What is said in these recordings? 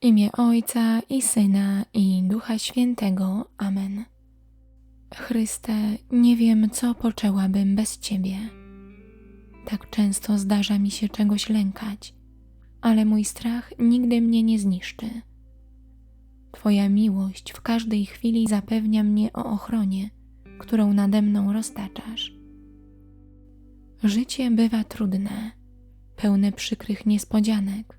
W imię Ojca i Syna i Ducha Świętego. Amen. Chryste, nie wiem, co poczęłabym bez Ciebie. Tak często zdarza mi się czegoś lękać, ale mój strach nigdy mnie nie zniszczy. Twoja miłość w każdej chwili zapewnia mnie o ochronie, którą nade mną roztaczasz. Życie bywa trudne, pełne przykrych niespodzianek,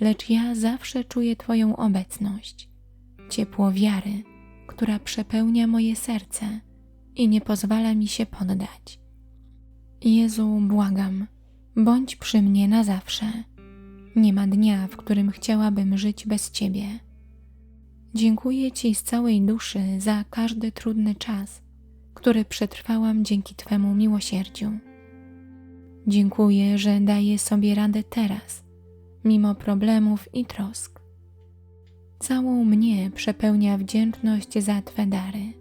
lecz ja zawsze czuję Twoją obecność, ciepło wiary, która przepełnia moje serce i nie pozwala mi się poddać. Jezu, błagam, bądź przy mnie na zawsze. Nie ma dnia, w którym chciałabym żyć bez Ciebie. Dziękuję Ci z całej duszy za każdy trudny czas, który przetrwałam dzięki Twemu miłosierdziu. Dziękuję, że daję sobie radę teraz, mimo problemów i trosk. Całą mnie przepełnia wdzięczność za Twe dary,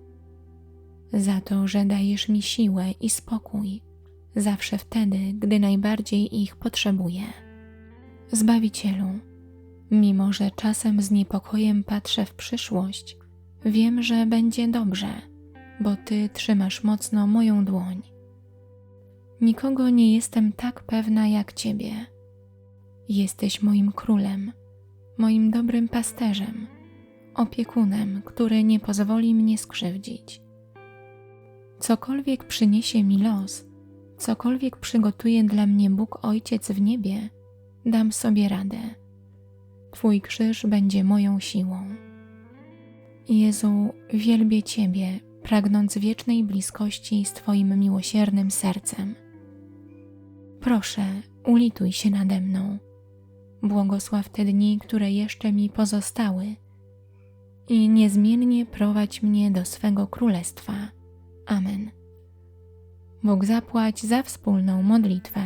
za to, że dajesz mi siłę i spokój, zawsze wtedy, gdy najbardziej ich potrzebuję. Zbawicielu, mimo że czasem z niepokojem patrzę w przyszłość, wiem, że będzie dobrze, bo Ty trzymasz mocno moją dłoń. Nikogo nie jestem tak pewna jak Ciebie. Jesteś moim królem, moim dobrym pasterzem, opiekunem, który nie pozwoli mnie skrzywdzić. Cokolwiek przyniesie mi los, cokolwiek przygotuje dla mnie Bóg Ojciec w niebie, dam sobie radę. Twój krzyż będzie moją siłą. Jezu, wielbię Ciebie, pragnąc wiecznej bliskości z Twoim miłosiernym sercem. Proszę, ulituj się nade mną. Błogosław te dni, które jeszcze mi pozostały i niezmiennie prowadź mnie do swego królestwa. Amen. Bóg zapłać za wspólną modlitwę.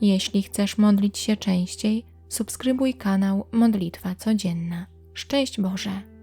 Jeśli chcesz modlić się częściej, subskrybuj kanał Modlitwa Codzienna. Szczęść Boże!